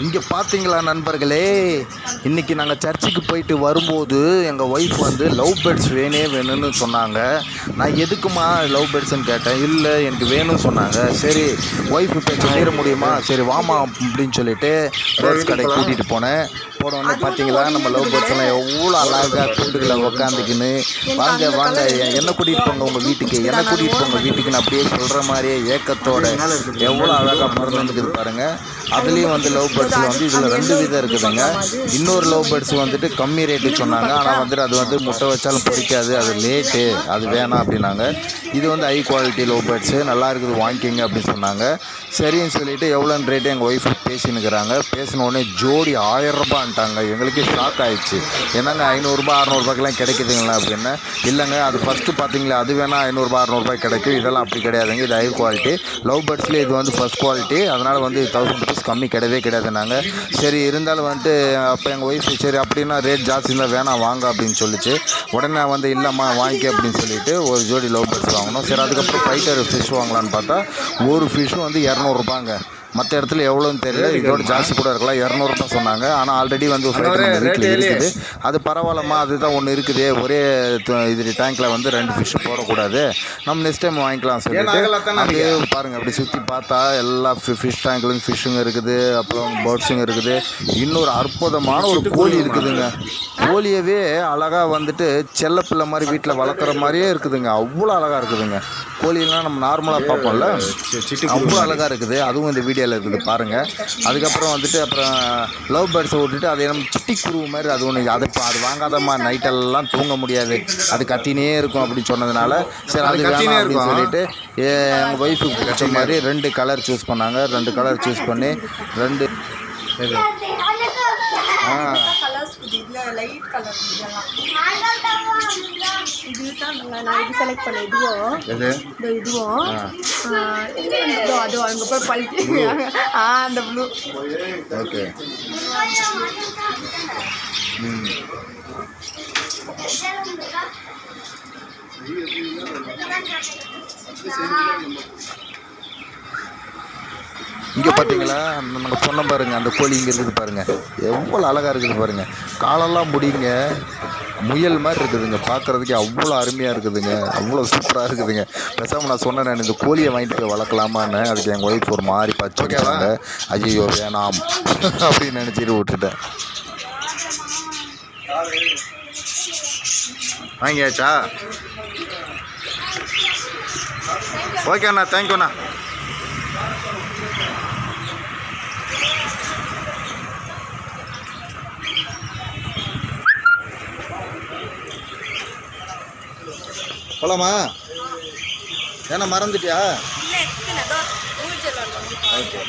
இங்கே பார்த்தீங்களா நண்பர்களே? இன்றைக்கி நாங்கள் சர்ச்சுக்கு போயிட்டு வரும்போது எங்கள் ஒய்ஃப் வந்து லவ் பேர்ட்ஸ் வேணே வேணும்னு சொன்னாங்க. நான் எதுக்குமா லவ் பேர்ட்ஸ்னு கேட்டேன். இல்லை எனக்கு வேணும்னு சொன்னாங்க. சரி ஒய்ஃப் இப்போ மீற முடியுமா? சரி வாமா அப்படின்னு சொல்லிட்டு பேர்ட்ஸ் கடைக்கு கூட்டிகிட்டு போனேன். போன உடனே பார்த்தீங்களா நம்ம லவ் பேர்ட்ஸ் எல்லாம் எவ்வளோ அழகாக கூண்டுகளை உக்காந்துக்கின்னு. வாங்க வாங்க என்ன கூட்டிகிட்டு போங்க உங்கள் வீட்டுக்கு? என்ன கூட்டிகிட்டு போங்க வீட்டுக்குன்னு அப்படியே சொல்கிற மாதிரியே ஏக்கத்தோட எவ்வளோ அழகாக மறந்துருக்குது பாருங்க. அதுலேயும் வந்து லவ் பேர்ட்ஸில் வந்து இதில் ரெண்டு விதம் இருக்குதுங்க. இன்னொரு லவ் பேர்ட்ஸ் வந்துட்டு கம்மி ரேட்டு சொன்னாங்க. ஆனால் வந்துட்டு அது வந்து முட்டை வச்சாலும் பொரிக்காது. அது லேட்டு அது வேணாம் அப்படின்னாங்க. இது வந்து ஹை குவாலிட்டி லவ் பேர்ட்ஸு நல்லா இருக்குது வாங்கிக்கிங்க அப்படின்னு சொன்னாங்க. சரின்னு சொல்லிட்டு எவ்வளோன்னு ரேட்டு எங்கள் ஒய்ஃபு பேசினுக்கிறாங்க. பேசின உடனே ஜோடி ஆயர்ரூபான்ட்டாங்க எங்களுக்கே ஷாக் ஆயிடுச்சு. என்னங்க ஐநூறுரூபா அறநூறுபாக்கெல்லாம் கிடைக்குதுங்களா அப்படின்னு. இல்லைங்க அது ஃபஸ்ட்டு பார்த்தீங்களா அது வேணால் ஐநூறுரூபா அறநூறுபாய் கிடைக்கும். இதெல்லாம் அப்படி கிடையாதுங்க. இது ஹை குவாலிட்டி லவ் பேர்ட்ஸ்லேயே இது வந்து ஃபஸ்ட் குவாலிட்டி அதனால் வந்து தௌசண்ட் ருபீஸ் கம்மி கிடையவே கிடையாதுனாங்க சரி இருந்தாலும் வந்துட்டு அப்போ எங்கள் ஒய்ஃப் சரி அப்படின்னா ரேட் ஜாஸ்தி இருந்தால் வேணாம் வாங்க அப்படின்னு சொல்லிச்சு. உடனே வந்து இல்லைம்மா வாங்கிக்க அப்படின்னு சொல்லிட்டு ஒரு ஜோடி லவ் பேர்ட்ஸ் வாங்கினோம். சரி அதுக்கப்புறம் ஃபைட்டர் ஃபிஷ் வாங்கலான்னு பார்த்தா ஒரு ஃபிஷ்ஷும் வந்து இரநூறுபாங்க மற்ற இடத்துல எவ்வளோன்னு தெரியல. இதோட ஜாஸ்தி கூட இருக்கலாம். இரநூறுபா சொன்னாங்க. ஆனால் ஆல்ரெடி வந்து வீட்டில் இருக்குது. அது பரவாயில்லம்மா அதுதான் ஒன்று இருக்குது. ஒரே இது டேங்க்கில் வந்து ரெண்டு ஃபிஷ்ஷு போடக்கூடாது. நம்ம நெக்ஸ்ட் டைம் வாங்கிக்கலாம் சொல்லிட்டு. அப்படியே பாருங்கள் அப்படி சுற்றி பார்த்தா எல்லா ஃபிஷ் டேங்க்லேயும் ஃபிஷ்ஷுங்க இருக்குது. அப்புறம் பேர்ட்ஸுங்க இருக்குது. இன்னொரு அற்புதமான ஒரு கோழி இருக்குதுங்க. கோழியவே அழகாக வந்துட்டு செல்லப்பிள்ளை மாதிரி வீட்டில் வளர்க்குற மாதிரியே இருக்குதுங்க. அவ்வளோ அழகாக இருக்குதுங்க. கோழியெல்லாம் நம்ம நார்மலாக பார்ப்போம்ல? அவ்வளோ அழகாக இருக்குது. அதுவும் இந்த வீடியோவில் இருக்குது பாருங்கள் அதுக்கப்புறம் வந்துட்டு அப்புறம் லவ் பேர்ட்ஸை விட்டுட்டு அது நம்ம சிட்டி குருவு மாதிரி அது ஒன்று அது அது வாங்காதம்மா நைட்டெல்லாம் தூங்க முடியாது. அது கத்தினே இருக்கும் அப்படின்னு சொன்னதுனால சரி அது வேணாம் அப்படின்னு சொல்லிட்டு எங்கள் ஒய்ஃபுக்கு பிடிச்ச மாதிரி ரெண்டு கலர் சூஸ் பண்ணாங்க. ரெண்டு கலர் சூஸ் பண்ணி ரெண்டு ஆ. லைட் கலர் இதெல்லாம். இதுதான் நான் இது செலக்ட் பண்ணேன் இதுவும் எது? இந்த இதுவும் ஆ, இதோ அதோ அங்கே போய் பழுத்தி ஆ அந்த ப்ளூ ஓகே. ம். இங்கே பார்த்தீங்களா நம்ம சொன்ன பாருங்க அந்த கோழி இங்கே இருக்குது பாருங்க. எவ்வளோ அழகாக இருக்குது பாருங்க. காலெல்லாம் முடிங்க முயல் மாதிரி இருக்குதுங்க. பார்க்குறதுக்கே அவ்வளோ அருமையாக இருக்குதுங்க. அவ்வளோ சூப்பராக இருக்குதுங்க. பேசாமல் நான் சொன்னேன் நான் இந்த கோழியை வாங்கிட்டு போய் வளர்க்கலாமான்னு. அதுக்கு எங்கள் ஒய்ஃப் ஒரு மாதிரி பச்சை வச்சாங்க ஐயோ வேணாம். அப்படின்னு நினச்சிட்டு விட்டுட்டேன். வாங்கியாச்சா? ஓகே அண்ணா தேங்க்யூண்ணா போலாமா? ஏன்னா மறந்துட்டியா? ஓகே.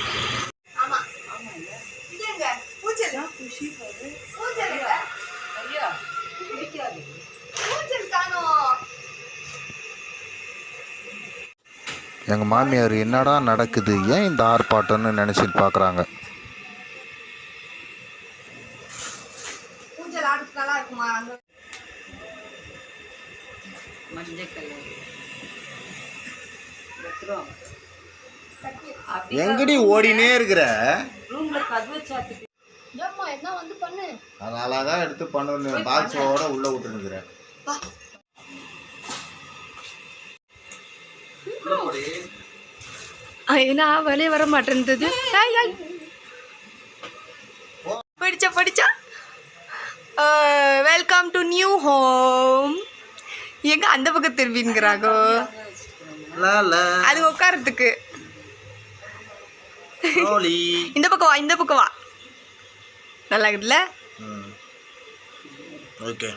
எங்கள் மாமியார் என்னடா நடக்குது? ஏன் இந்த ஆர்ப்பாட்டம்னு நினச்சிட்டு பார்க்குறாங்க எங்கடி ஓடினே இருக்கிற? ஏம்மா என்ன வந்து பண்ணு? அது அழகாக எடுத்து பண்ணணும் பாக்ஸோட உள்ளே விட்டுருக்குறேன் ஏன்னா வெளியே வர மாட்டேன்றது. ஐய், ஐய். படிச்சா படிச்சா? வெல்கம் டு நியூ ஹோம் எங்க அந்த பக்கம் திரும்பிங்கிறாங்க அது உட்காரத்துக்கு இந்த பக்கம் வா இந்த பக்கம் வா. நல்லா இருக்குல்ல ஓகே.